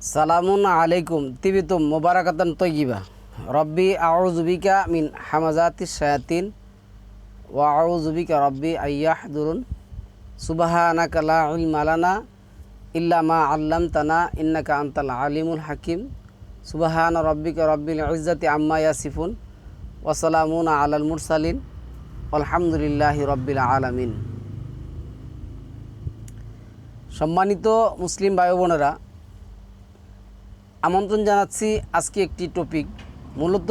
সালামুন আলাইকুম, তিবিতুম মোবারকাতান তৈগিবা রব্বি আউজুবিকা মিন হামাজাতি শায়াতিন, ওয়া আউজুবিকা রব্বি আইয়াহদুরুন সুবাহানাকা লা ইলমা লানা ইল্লা মা আল্লামতানা ইন্নাকা আনতাল আলিমুল হাকিম। সুবাহান রব্বিকা রব্বিল ইজ্জাতি আম্মা ইয়াসিফুন, ওয়া সালামুন আলাল মুরসালিন আলহামদুলিল্লাহি রব্বিল আলামিন। সম্মানিত মুসলিম ভাই বোনেরা আমন্ত্রণ জানাচ্ছি আজকে একটি টপিক মূলত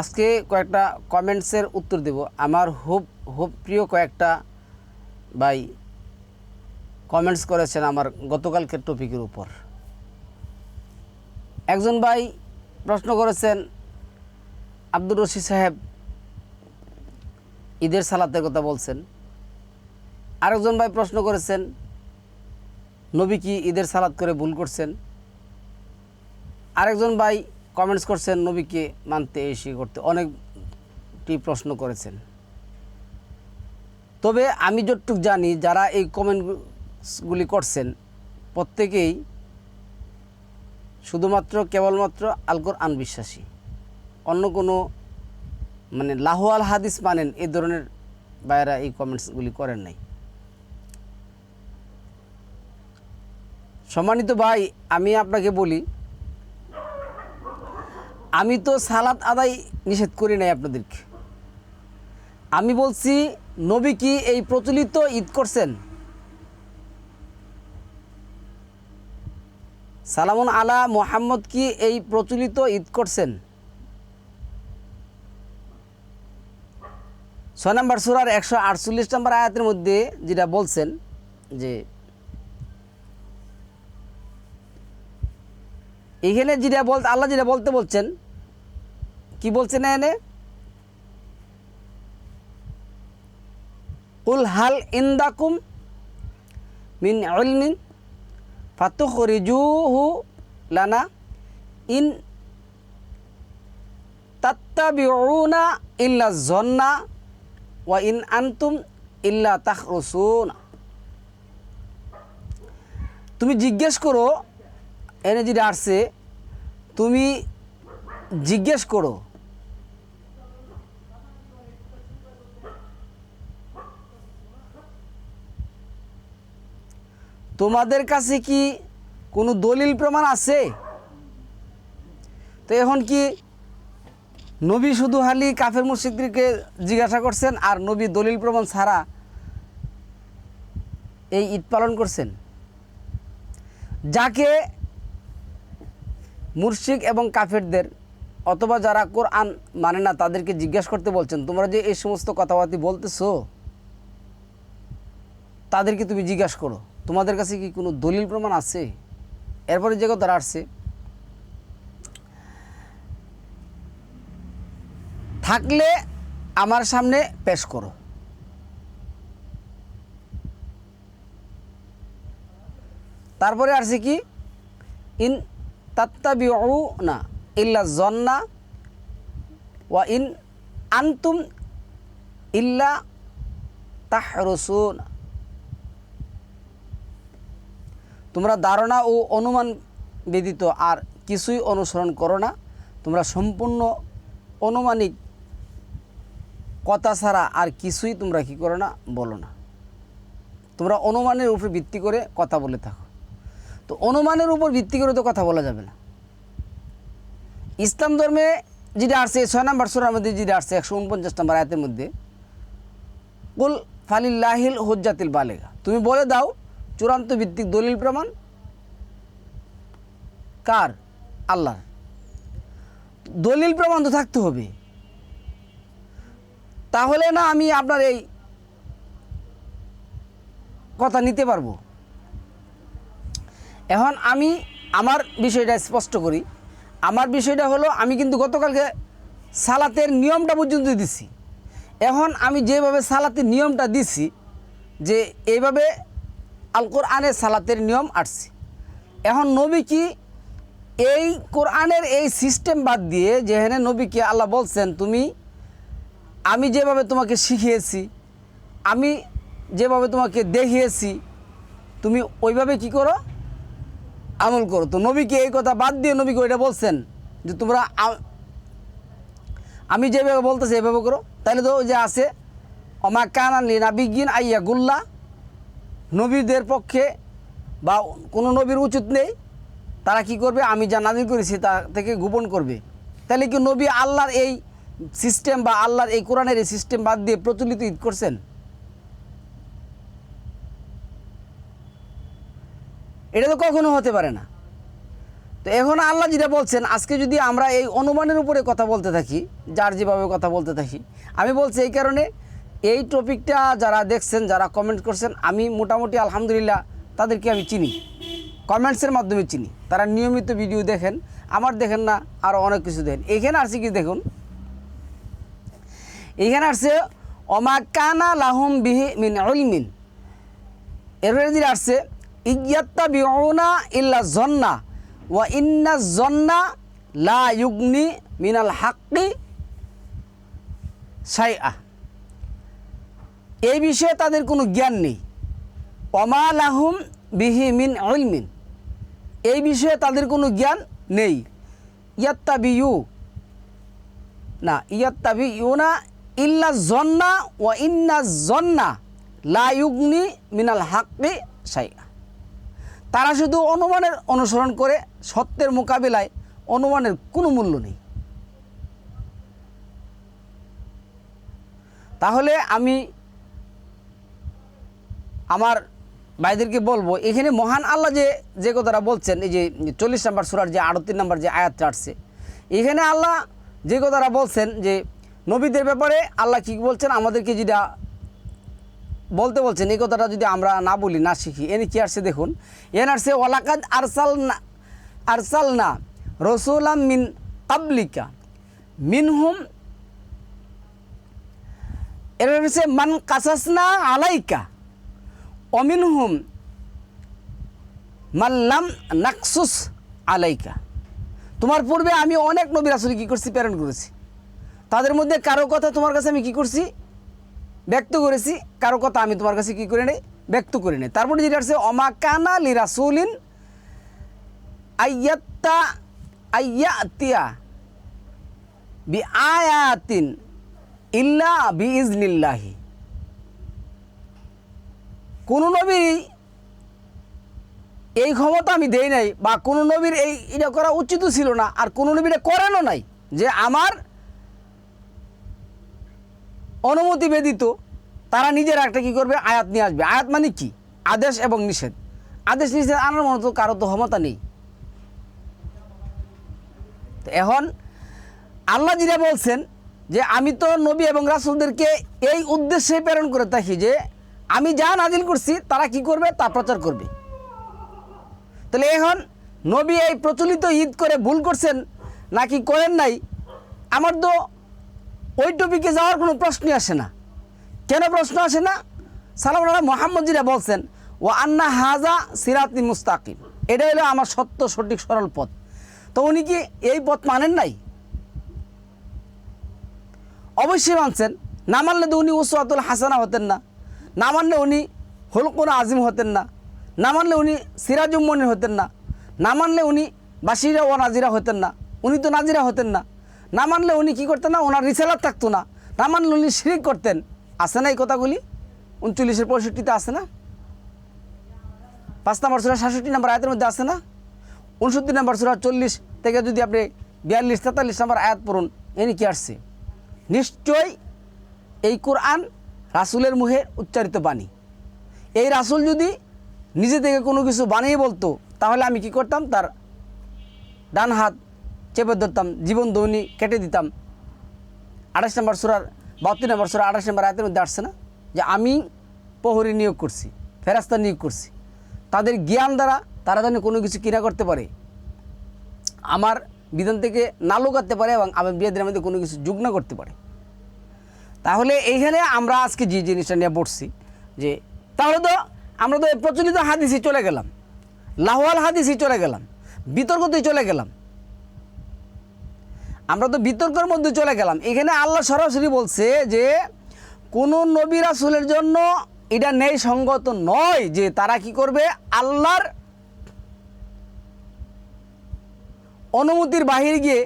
আজকে কয়েকটা কমেন্টসের উত্তর দেব। আমার খুব খুব প্রিয় কয়েকটা ভাই কমেন্টস করেছেন আমার গতকালকের টপিকের উপর। একজন ভাই প্রশ্ন করেছেন, আব্দুর রশিদ সাহেব ঈদের সালাতের কথা বলছেন। আরেকজন ভাই প্রশ্ন করেছেন, নবী কি ঈদের সালাত করে ভুল করছেন? আরেকজন ভাই কমেন্টস করছেন, নবীকে মানতে এসে করতে। অনেকটি প্রশ্ন করেছেন। তবে আমি যতটুক জানি, যারা এই কমেন্টগুলি করছেন, প্রত্যেকেই শুধুমাত্র, কেবলমাত্র আলকর আনবিশ্বাসী অন্য কোনো মানে লাহোয়াল হাদিস মানেন এই ধরনের বাইরা এই কমেন্টসগুলি করেন নাই। সম্মানিত ভাই, আমি আপনাকে বলি আমি তো সালাত আদায় নিষেধ করি নাই আপনাদেরকে। আমি বলছি, নবী কি এই প্রচলিত ঈদ করছেন? সালামুন আলা মোহাম্মদ কি এই প্রচলিত ঈদ করছেন? ছয় নম্বর সুরার একশো আটচল্লিশ নম্বর আয়াতের মধ্যে যেটা বলছেন যে, এখানে যেটা বলতে আল্লাহ যেটা বলতে বলছেন কি বলছে না এনে? উল হাল ইন্দাকুম মিন ইলমিন ফাতুখরিজুহু লানা ইন তাত্তাবিউনা ইল্লা জন্না ওয়া ইন আনতুম ইল্লা তাখরুসুনা। তুমি জিজ্ঞেস করো, এনে যেটা আসছে তুমি জিজ্ঞেস করো তোমাদের কাছে কি কোনো দলিল প্রমাণ আছে? তো এখন কি নবী শুধু হালি কাফের মুর্শিদকে জিজ্ঞাসা করছেন আর নবী দলিল প্রমাণ ছাড়া এই ঈদ পালন করছেন? যাকে মুর্শিক এবং কাফেরদের অথবা যারা কোরআন মানে না তাদেরকে জিজ্ঞাসা করতে বলছেন, তোমরা যে এই সমস্ত কথাবার্তি বলতেছো, তাদেরকে তুমি জিজ্ঞাসা করো। তোমাদের কাছে কি কোনো দলিল প্রমাণ আছে? এরপরে যে কথা আসছে, থাকলে আমার সামনে পেশ করো। তারপরে আসছে কি? ইন তাত্তাবিউ না, ইল্লা জন্না, ওয়া ইন আনতুম ইল্লা তাহরসুন। তোমরা ধারণা ও অনুমান ব্যতীত আর কিছুই অনুসরণ করো না। তোমরা সম্পূর্ণ অনুমানিক কথা ছাড়া আর কিছুই তোমরা কি করো না, বলো না। তোমরা অনুমানের উপর ভিত্তি করে কথা বলে থাকো। তো অনুমানের উপর ভিত্তি করে তো কথা বলা যাবে না। ইসলাম ধর্মে যেটা আসছে, ছয় নম্বর সুরার মধ্যে যেটা আসছে, একশো উনপঞ্চাশ নম্বর আয়াতের মধ্যে, কুল ফালিল্লাহিল হজ্জাতিল বালেগা। তুমি বলে দাও চূড়ান্ত ভিত্তিক দলিল প্রমাণ? কার? আল্লাহর। দলিল প্রমাণ তো থাকতে হবে। তাহলে না আমি আপনার এই কথা নিতে পারব। এখন আমি আমার বিষয়টা স্পষ্ট করি। আমার বিষয়টা হলো, আমি কিন্তু গতকালকে সালাতের নিয়মটা পর্যন্ত দিছি। এখন আমি যেভাবে সালাতের নিয়মটা দিছি, যে এইভাবে আল কোরআনে সালাতের নিয়ম আসছে। এখন নবী কি এই কোরআনের এই সিস্টেম বাদ দিয়ে যেখানে নবীকে আল্লাহ বলছেন, তুমি, আমি যেভাবে তোমাকে শিখিয়েছি, আমি যেভাবে তোমাকে দেখিয়েছি, তুমি ওইভাবে কি করো? আমল করো। তো নবীকে এই কথা বাদ দিয়ে নবীকে ওইটা বলছেন যে, তোমরা আমি যেভাবে বলতেছি, এভাবে করো। তাহলে তো যে আছে অমা কানালি নাবিগিন আইয়া গুল্লা নবীদের পক্ষে বা কোনো নবীর উচিত নেই, তারা কি করবে? আমি যা নাজিল করেছি তা থেকে গোপন করবে। তাহলে কি নবী আল্লাহর এই সিস্টেম বা আল্লাহর এই কোরআনের এই সিস্টেম বাদ দিয়ে প্রচলিত ঈদ করছেন? এটা তো কখনো হতে পারে না। তো এখন আল্লাহ যেটা বলছেন, আজকে যদি আমরা এই অনুমানের উপরে কথা বলতে থাকি, যার যেভাবে কথা বলতে থাকি, আমি বলছি এই কারণে এই টপিকটা যারা দেখছেন, যারা কমেন্ট করছেন, আমি মোটামুটি আলহামদুলিল্লাহ তাদেরকে আমি চিনি। কমেন্টসের মাধ্যমে চিনি। তারা নিয়মিত ভিডিও দেখেন, আমার দেখেন না আরও অনেক কিছু দেখেন। এখানে আসছে কি দেখুন? এখানে আসছে অমা কানা লাহুম বিহি মিন উলমিন। এরপরে যেটা আসছে ইয়াত্তা বিউনা ইল্লা জন্না ওয়া ইন্না জন্না লা ইউগনি মিনাল হাক্কি সাইআ এই বিষয়ে তাদের কোনো জ্ঞান নেই। অমাল লাহুম বিহি মিন উলমিন এই বিষয়ে তাদের কোনো জ্ঞান নেই। ইয়াত্তা বিউ না ইয়াত্তাবি ইউনা ইল্লা জন্না ও ইন্না জন্না লা ইউগনি মিনাল হাক্কি সাইয়া তারা শুধু অনুমানের অনুসরণ করে, সত্যের মোকাবিলায় অনুমানের কোনো মূল্য নেই। তাহলে আমি আমার ভাইদেরকে বলব, এখানে মহান আল্লাহ যে যে কথাটা বলছেন, এই যে চল্লিশ নাম্বার সুরার যে আটত্রিশ নাম্বার যে আয়াতটা আসছে, এখানে আল্লাহ যে কথাটা বলছেন যে, নবীদের ব্যাপারে আল্লাহ কী বলছেন? আমাদেরকে যেটা বলতে বলছেন, এই কথাটা যদি আমরা না বলি, না শিখি এনে কি আসছে দেখুন এন আসছে, ওয়ালাকাদ আরসাল না আরসাল না রসুলাম মিন কাবলিকা মিনহুম, এর হচ্ছে মান কাসাসনা আলাইকা অমিনহুম মাল্লাম নাকসুস আলাইকা তোমার পূর্বে আমি অনেক নবী রাসুল কী করছি? প্রেরণ করেছি। তাদের মধ্যে কারও কথা তোমার কাছে আমি কী করছি? ব্যক্ত করেছি। কারও কথা আমি তোমার কাছে কী করে নেই ব্যক্ত করে নেই তারপরে যেটা আছে অমাকানা লি রাসুলিন আইয়াত্তা আইয়াতিয়া বি আয়াতিন ইল্লা বি ইজনিল্লাহি কোনো নবী এই ক্ষমতা আমি দেই নাই বা কোনো নবীর এই এটা করা উচিত ছিল না আর কোনো নবীরা করেনও নাই যে আমার অনুমতি ব্যতীত তারা নিজেরা একটা কী করবে? আয়াত নিয়ে আসবে। আয়াত মানে কি? আদেশ এবং নিষেধ। আদেশ, নিষেধ আনার মতো কারও তো ক্ষমতা নেই। এখন আল্লাহ যেটা বলছেন যে আমি তো নবী এবং রাসুলদেরকে এই উদ্দেশ্যে প্রেরণ করে থাকি যে আমি যা নাজিল করছি, তারা কি করবে? তা প্রচার করবে। তাহলে এখন নবী এই প্রচলিত ঈদ করে ভুল করছেন, নাকি করেন নাই? আমার তো ওই টপিকে যাওয়ার কোনো প্রশ্নই আসে না। কেন প্রশ্ন আসে না? সালাম মোহাম্মদ যেটা বলছেন ও আন্না হাজা সিরাতি মুস্তাকিম। এটা হলো আমার সত্য, সঠিক, সরল পথ। তো উনি কি এই পথ মানেন নাই? অবশ্যই মানছেন। না মানলে তো উনি উসওয়াতুল হাসানা হতেন না। না মানলে উনি হলকুন আজিম হতেন না না মানলে উনি সিরাজুম্মনি হতেন না না মানলে উনি বাসিরা ও নাজিরা হতেন না, উনি তো নাজিরা হতেন না। না মানলে উনি কী করতেন না ওনার রিসালাত থাকতো না। না মানলে উনি শিরিক করতেন। আসে না এই কথাগুলি? উনচল্লিশের পঁয়ষট্টিতে আসে না? পাঁচ নম্বর সুরা সাতষট্টি নম্বর আয়াতের মধ্যে আসে না? উনসত্তর নম্বর সুরা চল্লিশ থেকে যদি আপনি বিয়াল্লিশ, তেতাল্লিশ নম্বর আয়াত পড়ুন, এনি কি আসছে? নিশ্চয়ই এই কোরআন রাসুলের মুখে উচ্চারিত বাণী। এই রাসুল যদি নিজে থেকে কোনো কিছু বানিয়ে বলতো, তাহলে আমি কি করতাম? তার ডান হাত চেপে ধরতাম, জীবন দৌনি কেটে দিতাম। আঠাশ নম্বর সুরার বাহাত্তর নম্বর সুরা আঠাশ নম্বর আয়াতের মধ্যে আসছে না? যে আমি প্রহরী নিয়োগ করছি ফেরাস্তা নিয়োগ করছি। তাদের জ্ঞান দ্বারা তারা যেন কোনো কিছু কিনা করতে পারে, আমার বিধান থেকে না লুকাতে পারে এবং আমার বিয়েদের মধ্যে কোনো কিছু যুগ না করতে পারে। তাহলে এইখানে আমরা আজকে যে জিনিসটা নিয়ে পড়ছি যে তাহলে তো আমরা তো প্রচলিত হাদিসে চলে গেলাম লাহওয়াল হাদিসে চলে গেলাম, বিতর্কতেই চলে গেলাম। আমরা তো বিতর্কের মধ্যে চলে গেলাম। এখানে আল্লাহ সরাসরি বলছে যে, কোনো নবী রাসুলের জন্য এটা নেই সঙ্গত নয় যে তারা কি করবে? আল্লাহর অনুমতির বাহিরে গিয়ে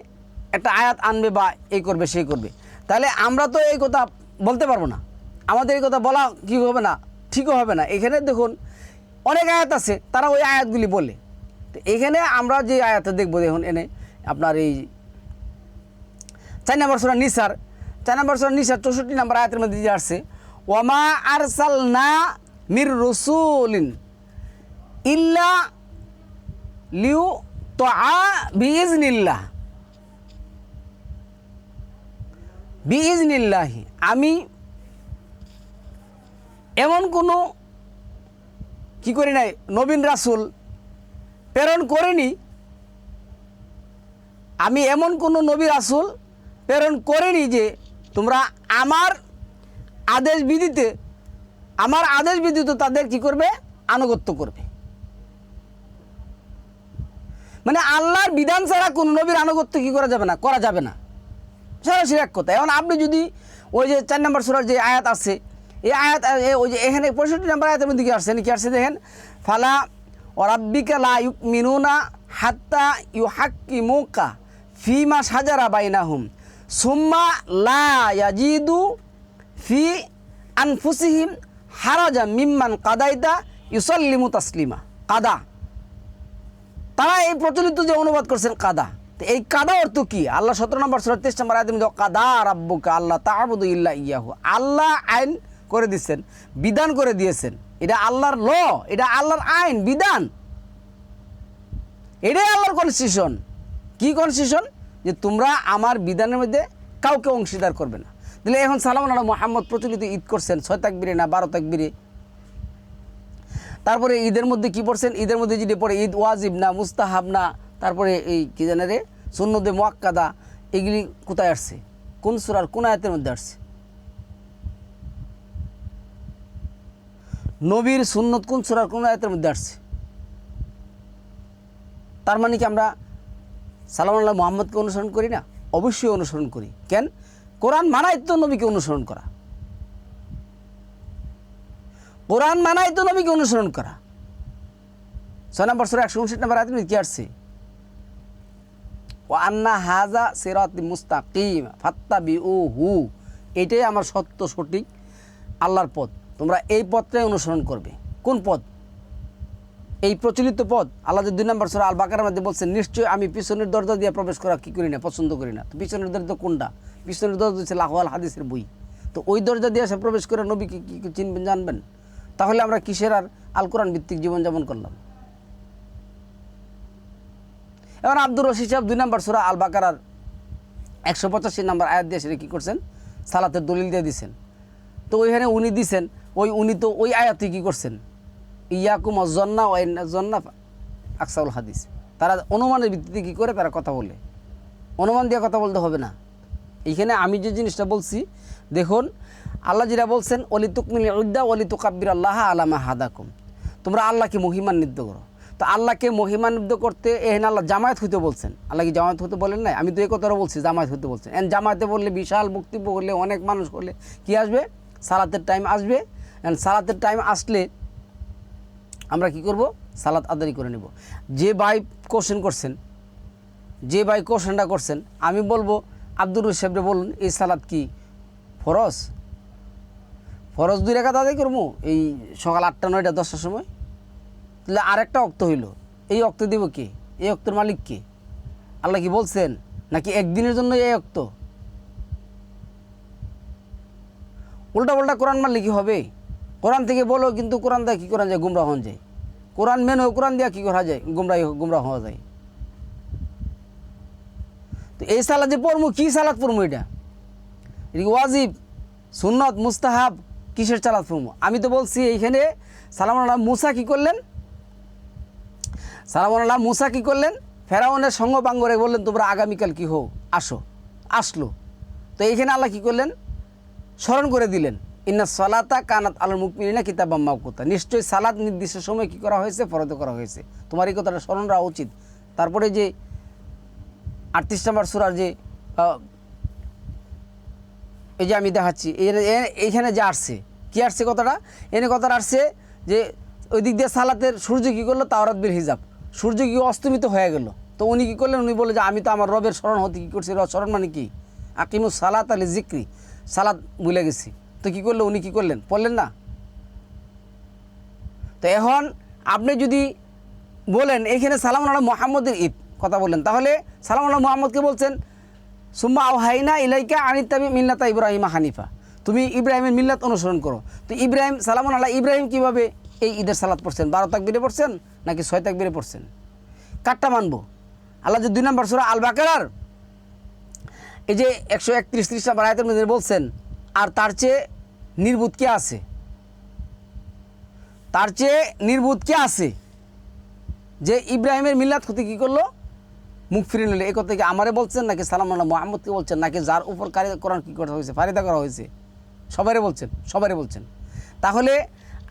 একটা আয়াত আনবে বা এই করবে সেই করবে। তাহলে আমরা তো এই কথা বলতে পারব না। আমাদের এই কথা বলা কি হবে না, ঠিকও হবে না। এখানে দেখুন, অনেক আয়াত আছে, তারা ওই আয়াতগুলি বলে। তো এখানে আমরা যে আয়াতে দেখব, দেখুন এনে, আপনার এই চার নম্বর সোনা নিসার, চার নম্বর সোনা নিসার চৌষট্টি নম্বর আয়াতের মধ্যে দিয়ে আসছে ওমা আরসাল না মির রসুলিন ইল্লা লিউ তো আ বিইজনিল্লাহ বিইজনিল্লাহি, আমি এমন কোনো কি করি নাই, নবীন রাসুল প্রেরণ করিনি, আমি এমন কোনো নবী রাসুল প্রেরণ করিনি যে তোমরা আমার আদেশ বিধিতে, আমার আদেশ বিধিতে তাদের কি করবে? আনুগত্য করবে। মানে আল্লাহর বিধান ছাড়া কোনো নবীর আনুগত্য কি করা যাবে না? করা যাবে না। সরাসরি এক কথা এখন আপনি যদি ওই যে চার নম্বর সুরার যে আয়াত আছে, এই আয়াত ওই যে এখানে পঁয়ষট্টি নম্বর আয়াতের মধ্যে কি আসছে? কি আসছে দেখেন? ফালা অরাব্বিকা লা ইউক মিনুনা হাত্তা ইউ হাক্কি মৌকা ফিমা সাজারা বাইনাহুম। সুম্মা লা ফি আনফুসিহিম হারাজা মিম্মান কাদাইতা ইউসল্লিমু তাসলিমা। কাদা। তারা এই প্রচলিত যে অনুবাদ করছেন কাদা। এই কাদা অর্থ কি? আল্লাহ সতেরো নম্বর সুরা তেইশ নম্বর আয়াতে মধ্যে কাদা রাব্বুকা আল্লাহ তাহবুদু ইল্লা ইয়াহু। আল্লাহ আইন করে দিচ্ছেন বিধান করে দিয়েছেন। এটা আল্লাহর ল, এটা আল্লাহর আইন, বিধান। এটাই আল্লাহর কনস্টিটিউশন কি কনস্টিটিউশন যে তোমরা আমার বিধানের মধ্যে কাউকে অংশীদার করবে না। তাহলে এখন সালাম আল্লাহ মোহাম্মদ প্রচলিত ঈদ করছেন, ছয় তাকবিরে না বারো তাকবিরে? তারপরে ঈদের মধ্যে কি পড়ছেন? ঈদের মধ্যে যদি পড়ে ঈদ ওয়াজিব না, মুস্তাহাব না তারপরে এই কি জানে রে? সুন্নদে মোয়াক্কাদা এগুলি কোথায় আসছে? কোন সুরার কোন আয়াতের মধ্যে আসছে? নবীর সুন্নত কোন সুরার কোন আয়াতের মধ্যে আসছে? তার মানে কি আমরা সালাম আল্লাহ মোহাম্মদকে অনুসরণ করি না? অবশ্যই অনুসরণ করি। কেন? কোরআন মানাই তো নবীকে অনুসরণ করা। কোরআন মানাই তো নবীকে অনুসরণ করা। ছয় নম্বর সরে একশো উনষাট নম্বর আয়াত কি আসছে? ও আন্না হাজা সেরাত মুস্তাকিম ফাত্তা বি ও হু এটাই আমার সত্য, সঠিক আল্লাহর পথ। তোমরা এই পথটাই অনুসরণ করবে। কোন পথ? এই প্রচলিত পথ। আল্লাহ দুই নম্বর সরা আল বাকার মধ্যে বলছেন নিশ্চয়ই আমি পিছনের দরজা দিয়ে প্রবেশ করা কি করি না, পছন্দ করি না। তো পিছনের দরজা কোনটা? পিছনের দরজা হচ্ছে লাহওয়াল হাদিসের বই। তো ওই দরজা দিয়ে সে প্রবেশ করে নবীকে কি কি চিনবেন, জানবেন? তাহলে আমরা কিসের আর আল কোরআন ভিত্তিক জীবনযাপন করলাম? এবার আব্দুর রশিদ সাহেব দুই নম্বর সুরা আল বাকারার একশো পঁচাশি নম্বর আয়াত দিয়ে সেটা কী করছেন? সালাতের দলিল দিয়ে দিছেন। তো ওইখানে উনি দিছেন, ওই উনি তো ওই আয়াতে কী করছেন? ইয়াকুম অজন্না ও জন্না আকসাউল হাদিস। তারা অনুমানের ভিত্তিতে কী করে? তারা কথা বলে। অনুমান দিয়ে কথা বলতে হবে না। এইখানে আমি যে জিনিসটা বলছি, দেখুন, আল্লাহ যেটা বলছেন অলি তুকমিল উদ্দা অলি তুকাব্বির আল্লাহ আলামা হাদাকুম। তোমরা আল্লাহকে মহিমান্বিত করো। তো আল্লাহকে মহিমান্বিত করতে এহেন আল্লাহ জামায়াত হইতে বলছেন। আল্লাহ কি জামায়াত হতে বলেন নাই? আমি তো এই কথাটা বলছি, জামায়াত হতে বলছেন। এন জামায়াতে বললে বিশাল বক্তব্য করলে অনেক মানুষ করলে কি আসবে? সালাতের টাইম আসবে। এন্ড সালাতের টাইম আসলে আমরা কি করব? সালাত আদারি করে নেব। যে ভাই কোশ্চেন করছেন, যে ভাই কোশ্চেনটা করছেন, আমি বলব, আব্দুর রশিদরে বলুন, এই সালাদ কি ফরজ? ফরজ দুই রেখা আদায় করব? এই সকাল আটটা, নয়টা, দশটার সময়? তাহলে আরেকটা অক্ত হইল। এই অক্ত দিব কে? এই অক্তের মালিক কে? আল্লাহ কি বলছেন? নাকি একদিনের জন্য এই অক্ত? উল্টা পাল্টা কোরআন মারলে কি হবে? কোরআন থেকে বলো, কিন্তু কোরআন দিয়ে কী করা যায়? গুমরা হন যায়। কোরআন মেন হয়ে কোরআন দিয়া কী করা যায়? গুমরা গুমরা হওয়া যায়। তো এই সালাদ যে পড়মু, কী সালাদ পড়মু এটা? এটা ওয়াজিব, সুন্নত, মুস্তাহাব? কিসের সালাদ পড়মু? আমি তো বলছি এইখানে সালাম মুসা কী করলেন? সালাম আল্লাহ মুসা কী করলেন? ফেরাউনের সঙ্গ বাঙ্গরে বললেন, তোমরা আগামীকাল কি হোক আসো। আসলো। তো এইখানে আল্লাহ কী করলেন? স্মরণ করে দিলেন, ইন্না সালাতা কানাত আলুর মুকমিনা কিতাব মাউকুতা নিশ্চয়ই সালাদ নির্দিষ্ট সময় কি করা হয়েছে? ফরদ করা হয়েছে। তোমার এই কথাটা স্মরণ রাখা উচিত। তারপরে যে আটত্রিশ নম্বর সুরার যে এই যে আমি দেখাচ্ছি এইখানে যে আসছে, কী আসছে কথাটা? এনে কথাটা আসছে যে, ওই দিক দিয়ে সালাতের সূর্য কী করল? তাওরাত বিল হিজাব। সূর্য কি অস্তমিত হয়ে গেল? তো উনি কী করলেন? উনি বলে যে, আমি তো আমার রবের স্মরণ হতে কী করছি? র- স্মরণ মানে কি? আকিমু সালাত আলী জিক্রি সালাদ ভুলে গেছি। তো কী করল? উনি কী করলেন? পড়লেন না। তো এখন আপনি যদি বলেন, এখানে সালাম আল্লাহ মোহাম্মদের ঈদ কথা বললেন, তাহলে সালাম আল্লাহ মোহাম্মদকে বলছেন? সুম্মা আহাইনা ইলাইকা আনিতাবি মিল্লাতা ইব্রাহিমা হানিফা। তুমি ইব্রাহিমের মিল্লাত অনুসরণ করো। তো ইব্রাহিম, সালাম আল্লাহ ইব্রাহিম কীভাবে? এই ঈদের সালাদ পড়ছেন, বারো তাকবিরে পড়ছেন নাকি ছয় তাকবিরে পড়ছেন? কারটা মানবো? আল্লাহ যে দুই নম্বর সুরা আল বাকারার এই যে একশো একত্রিশ ত্রিশ নম্বর আয়তের মধ্যে বলছেন, আর তার চেয়ে নির্বুধ কে আছে? তার চেয়ে নির্বুধ কে আছে? যে ইব্রাহিমের মিল্লাত ক্ষতি কী করল? মুখ ফিরিয়ে নিলে, এ কথা কি আমারে বলছেন নাকি সালাম আল্লাহ মোহাম্মদকে বলছেন নাকি যার উপর কারি কোরআন কী করা হয়েছে, ফারিদা করা হয়েছে? সবারই বলছেন সবারই বলছেন। তাহলে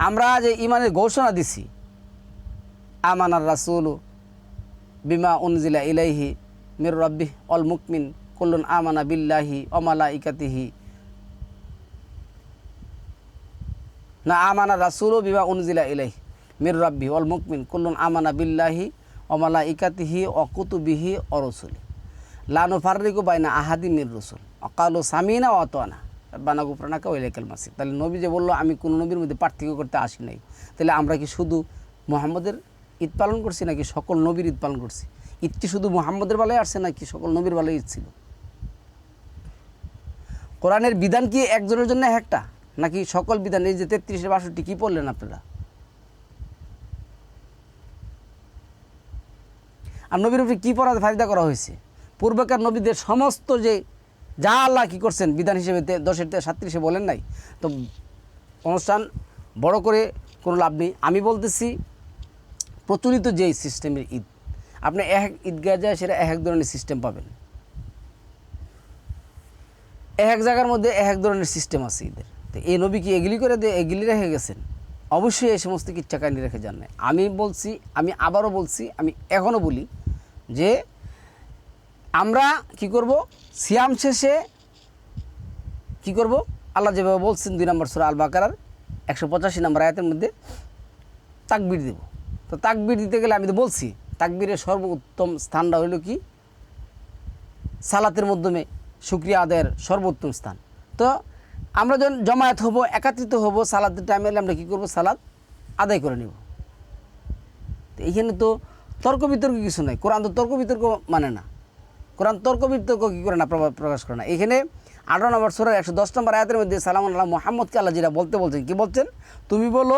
আমরা যে ইমানের ঘোষণা দিছি, আমানার রাসুল বিমা উনজিলা ইলাইহি মির রব্বি অল মুকমিন কুল্লুন আমানা বিল্লাহি অমালা ইকাতিহি না, আমানা রাসুল বিমা উনজিলা ইলাইহি মির রব্বি অল মুকমিন কুল্লুন আমানা বিল্লাহি অমালা ইকাতিহি অকুতুবিহি অরসুলি লানু ফারিকু বাইনা আহাদি মির রসুল। অকালো সামিনা অতনা বানাগু প্রাণাকা ওইলেকাল মাসিক তাহলে নবী যে বলল, আমি কোনো নবীর মধ্যে পার্থক্য করতে আসি নাই। তাহলে আমরা কি শুধু মোহাম্মদের ঈদ পালন করছি নাকি সকল নবীর ঈদ পালন করছি? ঈদ কি শুধু মোহাম্মদের বেলায় আসছে নাকি সকল নবীর বেলায় ঈদ ছিল? কোরআনের বিধান কি একজনের জন্য একটা? নাকি সকল বিধান? এই যে তেত্রিশে বাষট্টি, কী পড়লেন আপনারা? আর নবীর কী পড়া ফায়দা করা হয়েছে? পূর্বেকার নবীদের সমস্ত যে যা আল্লাহ কী করছেন, বিধান হিসেবে দশের সাতত্রিশে বলেন নাই। তো অনুষ্ঠান বড় করে কোনো লাভ নেই। আমি বলতেছি, প্রচলিত যে সিস্টেমের ঈদ, আপনি এক ঈদগাহ যায় সেটা এক এক ধরনের সিস্টেম পাবেন। এক এক জায়গার মধ্যে এক এক ধরনের সিস্টেম আছে ঈদের। তো এই নবী কি এগুলি করে দিয়ে এগুলি রেখে গেছেন? অবশ্যই এই সমস্ত কিচ্ছা কাহিনী রেখে যান নাই। আমি বলছি, আমি আবারও বলছি, আমি এখনও বলি যে আমরা কি করব? সিয়াম শেষে কি করব? আল্লাহ যেভাবে বলছেন, দুই নম্বর সুরা আল বাকারার একশো পঁচাশি নম্বর আয়াতের মধ্যে তাকবির দেব। তো তাকবির দিতে গেলে আমি তো বলছি, তাকবীরের সর্বোত্তম স্থানটা হইল কি? সালাতের মাধ্যমে শুক্রিয়া আদায়ের সর্বোত্তম স্থান। তো আমরা যখন জমায়েত হব, একাত্রিত হব সালাদের টাইমে আমরা কী করব? সালাদ আদায় করে নেব। তো এইখানে তো তর্ক বিতর্ক কিছু নাই। কোরআন তো তর্ক বিতর্ক মানে না। কোরআন তর্ক বিতর্ক কী করে না প্রকাশ করে না। এখানে আঠারো নম্বর সোরার একশো দশ নম্বর আয়াতের মধ্যে সালাম আল্লাহ মোহাম্মদকে আল্লাহ যেটা বলতে বলছেন, কী বলছেন? তুমি বলো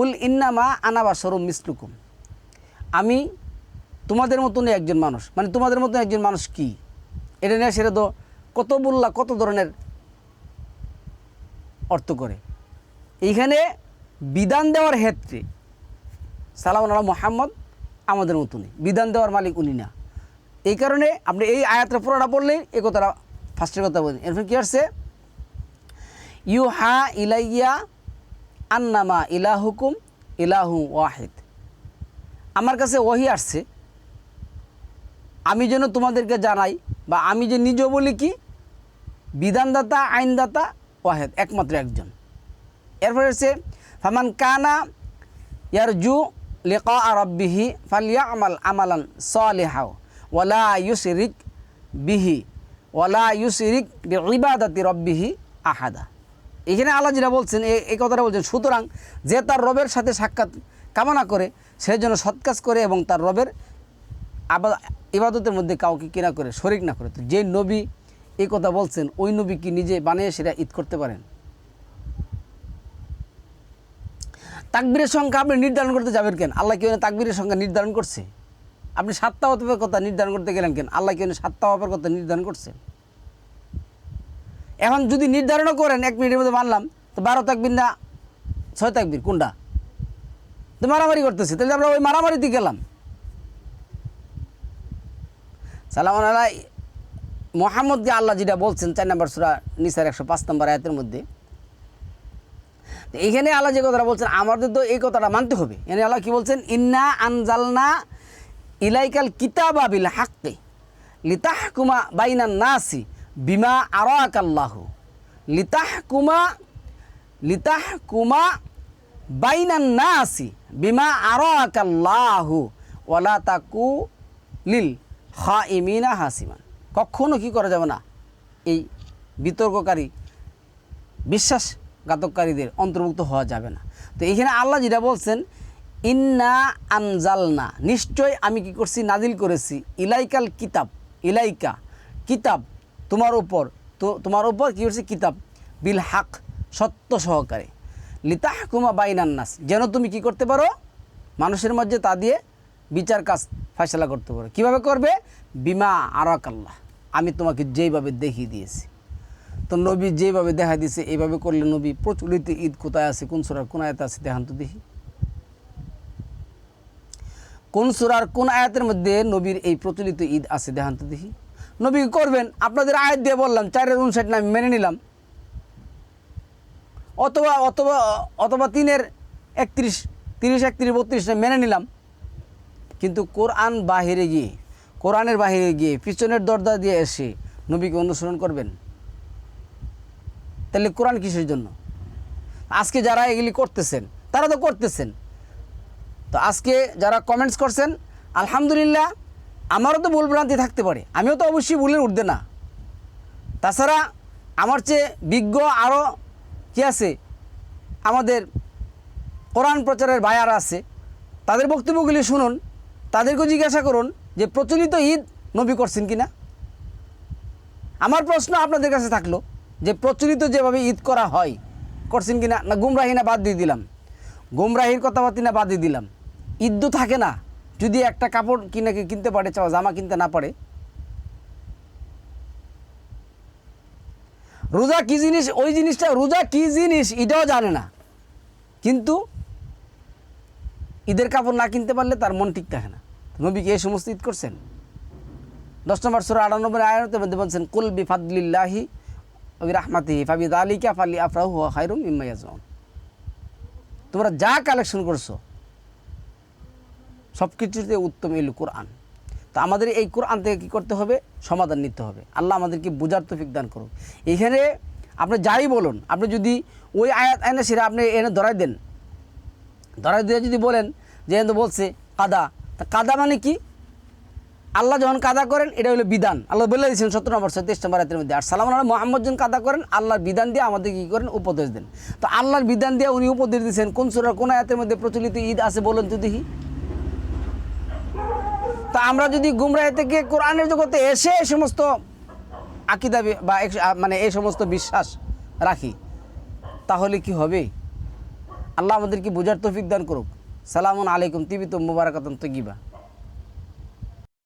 উল ইন্নামা আনাবা সরম মিসলুকুম। আমি তোমাদের মতনই একজন মানুষ। মানে তোমাদের মতন একজন মানুষ কি? এটা নিয়ে সেটা তো কত বললা কত ধরনের অর্থ করে। এইখানে বিধান দেওয়ার ক্ষেত্রে সালাম আল্লাহ মোহাম্মদ আমাদের মতনই। বিধান দেওয়ার মালিক উনি না। এই কারণে আপনি এই আয়াতটা পুরোটা পড়লেই এই কথাটা ফার্স্টের কথা বলেন এরপর কী আসছে? ইউ হা ইলাইয়া আন্নামা ইলাহুকুম ইলাহু ওয়াহিদ। আমার কাছে ওহি আসছে। আমি যেন তোমাদেরকে জানাই বা আমি যে নিজ বলি কি? বিধানদাতা, আইনদাতা, ওয়াহেদ, একমাত্র একজন। এরপরে হচ্ছে ফামান কানা ইয়ারজু লিকা রব্বিহি ফালিয়া আমাল আমালান সলিহাও। ওয়ালা ইউসরিক বিহি, ওয়ালা ইউসরিক ইবাদাতি রব্বিহি আহাদা। এখানে আল্লাহ যেটা বলছেন এই কথাটা বলছেন, সুতরাং যে তার রবের সাথে সাক্ষাৎ কামনা করে, সে যেন সৎকাজ করে এবং তার রবের আবা- ইবাদতের মধ্যে কাউকে কিনা করে, শরিক না করে। তো যে নবী এই কথা বলছেন, ওই নবী কি নিজে বানিয়ে সেটা ঈদ করতে পারেন? তাকবীরের সংখ্যা আপনি নির্ধারণ করতে যাবেন কেন? আল্লাহ কি তাকবীরের সংখ্যা নির্ধারণ করছে? আপনি সাতটা হতের কথা নির্ধারণ করতে গেলেন কেন? আল্লাহ কি ওখানে সাতটা হওয়ার কথা নির্ধারণ করছে এখন যদি নির্ধারণও করেন, এক মিনিটের মধ্যে মানলাম, তো বারো তাকবির না ছয় তাকবির, কোনটা? তো মারামারি করতেছে, তাহলে আমরা ওই মারামারিতে গেলাম। সালাম আলাই মোহাম্মদকে আল্লাহ যেটা বলছেন, চার নম্বর সুরা নিসার একশো পাঁচ নম্বর আয়াতের মধ্যে, তো এইখানে আল্লাহ যে কথাটা বলছেন, আমাদের তো এই কথাটা মানতে হবে। এখানে আল্লাহ কি বলছেন? ইন্না আনজালনা ইলাইকাল কিতাবা বিল হাক্কে লিতাহকুমা বাইনান নাসি বিমা আরাকাল্লাহ। লিতাহকুমা বাইনান নাসি বিমা আরাকাল্লাহু। ওয়ালা তাকু লিল হা ইমিনা হাসিমান। কখনো কি করা যাবে না? এই বিতর্ককারী, বিশ্বাসঘাতককারীদের অন্তর্ভুক্ত হওয়া যাবে না। তো এখানে আল্লাহ যেটা বলছেন ইন্না আনজালনা। নিশ্চয় আমি কি করছি? নাজিল করেছি। ইলাইকাল কিতাব। ইলাইকা। কিতাব তোমার উপর। তোমার উপর কী করছে কিতাব। বিল হাক। সত্য সহকারে। লিতাহকুমা বাইনান্নাস যেন তুমি কি করতে পারো? মানুষের মধ্যে তা দিয়ে বিচার কাজ, ফয়সলা করতে পারো। কীভাবে করবে? বিমা আরাক আল্লাহ আমি তোমাকে যেইভাবে দেখিয়ে দিয়েছি। তো নবী যেভাবে দেখা দিয়েছে, এইভাবে করলে নবী প্রচলিত ঈদ কোথায় আছে? কোন সুরার কোন আয়াত আছে? দেখান তো দেখি। কোন সুরার কোন আয়াতের মধ্যে নবীর এই প্রচলিত ঈদ আছে দেখান তো দেখি। নবী করবেন? আপনাদের আয়াত দিয়ে বললাম, চারের উনষাট না আমি মেনে নিলাম। অথবা অথবা অথবা তিনের একত্রিশ, তিরিশ, একত্রিশ, বত্রিশ মেনে নিলাম। কিন্তু কোরআন বাহিরে গিয়ে, কোরআনের বাহিরে গিয়ে পিছনের দরজা দিয়ে এসে নবীকে অনুসরণ করবেন? তাহলে কোরআন কিসের জন্য? আজকে যারা এগুলি করতেছেন, তারা তো করতেছেন। তো আজকে যারা কমেন্টস করছেন, আলহামদুলিল্লাহ আমারও তো ভুল ভ্রান্তি থাকতে পারে। আমিও তো অবশ্যই ভুলের উঠবে না। তাছাড়া আমার চেয়ে বিজ্ঞ আরও কি আছে? আমাদের কোরআন প্রচারের বায়ার আছে। তাদের বক্তব্যগুলি শুনুন, তাদেরকেও জিজ্ঞাসা করুন যে প্রচলিত ঈদ নবী করছেন কি না আমার প্রশ্ন আপনাদের কাছে থাকল যে প্রচলিত যেভাবে ঈদ করা হয়, করছেন কি না না গুমরাহি না বাদ দিয়ে দিলাম। গুমরাহির কথাবার্তি না বাদ দিয়ে দিলাম। ঈদ থাকে না। যদি একটা কাপড় কিনে কিনতে পারে, চাও, জামা কিনতে না পারে। রোজা কী জিনিস? ওই জিনিসটা রোজা কী জিনিস এটাও জানে না। কিন্তু ঈদের কাপড় না কিনতে পারলে তার মন ঠিক থাকে না। নবী কি এই সমস্ত ঈদ করছেন? দশ নম্বর সুরা আটানব্বই আয়াতের মধ্যে বলছেন, কুল বি ফাদলিল্লাহি ওই রাহমাতিহি ফাবি আলিকা ফালি আফরাহু খাইরুম ইম্মাইয়াজন তোমরা যা কালেকশন করছ সব কিছুতে উত্তম এলো কোরআন। তো আমাদের এই কোরআন থেকে কী করতে হবে? সমাধান নিতে হবে। আল্লাহ আমাদেরকে বোঝার তৌফিক দান করুন এখানে আপনি যাই বলুন, আপনি যদি ওই আয়াত আয়না সেরা আপনি এনে ধরাই দেন। ধরাই দিয়ে যদি বলেন, যে এনে বলছে, কাদা। তা কাদা মানে কি? আল্লাহ যখন কাদা করেন, এটা হলো বিধান। আল্লাহ বলে দিয়েছেন সত্তর নম্বর সত্তিরিশ নম্বর রাতের মধ্যে, আর সালাম আল্লাহ মোহাম্মদ যখন কাদা করেন, আল্লাহর বিধান দিয়ে আমাদের কী করেন? উপদেশ দেন। তো আল্লাহর বিধান দিয়ে উনি উপদেশ দিয়েছেন, কোন সুরার কোন আয়াতের মধ্যে প্রচলিত ঈদ আছে বলুন তো দেখি। তা আমরা যদি গুমরাহ থেকে কোরআনের জগতে এসে এই সমস্ত আকিদা বি- মানে এই সমস্ত বিশ্বাস রাখি, তাহলে কি হবে? আল্লাহ আমাদেরকে বোঝার তফিক দান করুক। সালামুন আলাইকুম তিবি তো মুবারাকাতন তগিবা